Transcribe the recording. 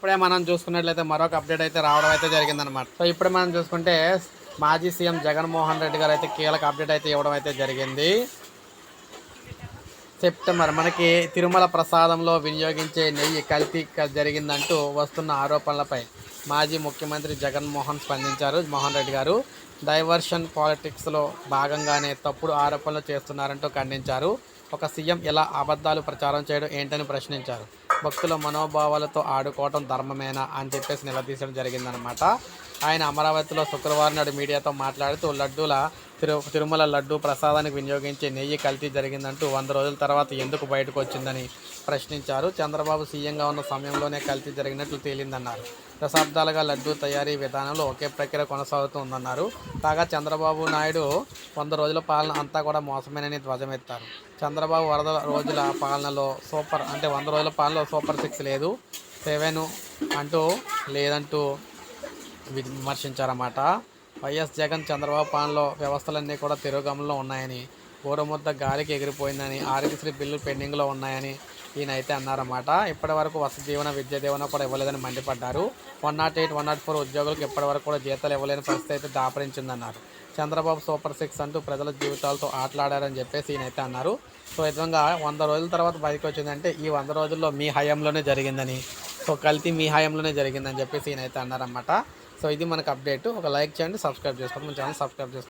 ఇప్పుడే మనం చూసుకున్నట్లయితే మరొక అప్డేట్ అయితే రావడం అయితే జరిగిందనమాట సో ఇప్పుడే మనం చూసుకుంటే మాజీ సీఎం జగన్మోహన్ రెడ్డి గారు అయితే కీలక అప్డేట్ అయితే ఇవ్వడం అయితే జరిగింది. సెప్టెంబర్ మనకి తిరుమల ప్రసాదంలో వినియోగించే నెయ్యి కల్తీ క- జరిగిందంటూ వస్తున్న ఆరోపణలపై మాజీ ముఖ్యమంత్రి జగన్మోహన్ స్పందించారు. మోహన్ రెడ్డి గారు డైవర్షన్ పాలిటిక్స్లో భాగంగానే తప్పుడు ఆరోపణలు చేస్తున్నారంటూ ఖండించారు. ఒక సీఎం ఇలా అబద్ధాలు ప్రచారం చేయడం ఏంటని ప్రశ్నించారు. భక్తుల మనోభావాలతో ఆడుకోవడం ధర్మమేనా అని చెప్పేసి నిలదీసడం జరిగిందనమాట ఆయన అమరావతిలో శుక్రవారం నాడు మీడియాతో మాట్లాడుతూ లడ్డూల తిరు తిరుమల లడ్డు ప్రసాదానికి వినియోగించే నెయ్యి కల్తీ జరిగిందంటూ వంద రోజుల తర్వాత ఎందుకు బయటకు వచ్చిందని ప్రశ్నించారు. చంద్రబాబు సీఎంగా ఉన్న సమయంలోనే కల్తీ జరిగినట్లు తేలిందన్నారు. దశాబ్దాలుగా లడ్డూ తయారీ విధానంలో ఒకే ప్రక్రియ కొనసాగుతుందన్నారు. కాగా చంద్రబాబు నాయుడు వంద రోజుల పాలన అంతా కూడా మోసమేనని ధ్వజమెత్తారు. చంద్రబాబు వరద రోజుల పాలనలో సూపర్ అంటే వంద రోజుల పాలనలో సూపర్ సిక్స్ లేదు సెవెన్ అంటూ లేదంటూ విమర్శించారన్నమాట. వైఎస్ జగన్ చంద్రబాబు పాలనలో వ్యవస్థలన్నీ కూడా తిరోగమనంలో ఉన్నాయని గోరముద్ద గాలికి ఎగిరిపోయిందని ఆరోగ్యశ్రీ బిల్లు పెండింగ్లో ఉన్నాయని ఈయన అయితే అన్నారన్నమాట. ఇప్పటి వరకు వసతి దీవెన విద్యా దీవెన కూడా ఇవ్వలేదని మండిపడ్డారు. One nought eight one nought four ఉద్యోగులకు ఇప్పటి వరకు కూడా జీతాలు ఇవ్వలేని పరిస్థితి అయితే దాపరించిందన్నారు. చంద్రబాబు సూపర్ సిక్స్ అంటూ ప్రజల జీవితాలతో ఆటలాడారని చెప్పేసి ఈయన అయితే అన్నారు. సో ఈ విధంగా వంద రోజుల తర్వాత బయటకు వచ్చిందంటే ఈ వంద రోజుల్లో మీ హయాంలోనే జరిగిందని సో కల్తీ మీ హయాంలోనే జరిగిందని చెప్పేసి ఈయన అయితే అన్నారన్నమాట. సో ఇది మనకు అప్డేట్. ఒక లైక్ చేయండి సబ్స్క్రైబ్ చేసుకోండి. మన ఛానల్ సబ్స్క్రైబ్ చేసుకోండి.